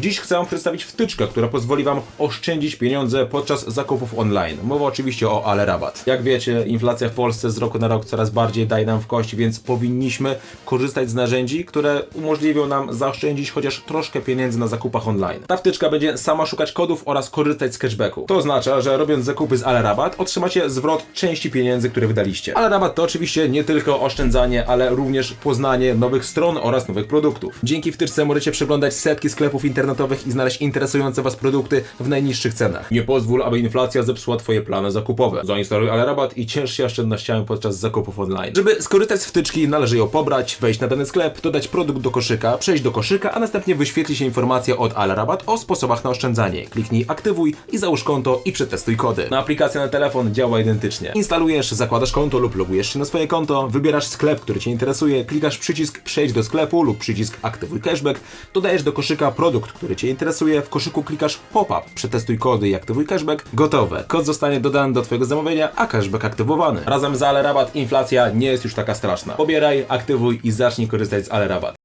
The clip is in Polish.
Dziś chcę Wam przedstawić wtyczkę, która pozwoli Wam oszczędzić pieniądze podczas zakupów online. Mowa oczywiście o Ale Rabat. Jak wiecie, inflacja w Polsce z roku na rok coraz bardziej daje nam w kość, więc powinniśmy korzystać z narzędzi, które umożliwią nam zaoszczędzić chociaż troszkę pieniędzy na zakupach online. Ta wtyczka będzie sama szukać kodów oraz korzystać z cashbacku. To oznacza, że robiąc zakupy z Ale Rabat otrzymacie zwrot części pieniędzy, które wydaliście. Ale Rabat to oczywiście nie tylko oszczędzanie, ale również poznanie nowych stron oraz nowych produktów. Dzięki wtyczce możecie przeglądać setki sklepów internetowych i znaleźć interesujące Was produkty w najniższych cenach. Nie pozwól, aby inflacja zepsuła Twoje plany zakupowe. Zainstaluj Ale Rabat i ciesz się oszczędnościami podczas zakupów online. Żeby skorzystać z wtyczki, należy ją pobrać, wejść na dany sklep, dodać produkt do koszyka, przejść do koszyka, a następnie wyświetli się informacja od Ale Rabat o sposobach na oszczędzanie. Kliknij aktywuj i załóż konto i przetestuj kody. No, aplikacja na telefon działa identycznie. Instalujesz, zakładasz konto lub logujesz się na swoje konto, wybierasz sklep, który Cię interesuje, klikasz przycisk przejdź do sklepu lub przycisk aktywuj cashback, dodajesz do koszyka produkt, który Cię interesuje, w koszyku klikasz pop-up, przetestuj kody i aktywuj cashback, gotowe. Kod zostanie dodany do Twojego zamówienia, a cashback aktywowany. Razem z Ale Rabat inflacja nie jest już taka straszna. Pobieraj, aktywuj i zacznij korzystać z Ale Rabat.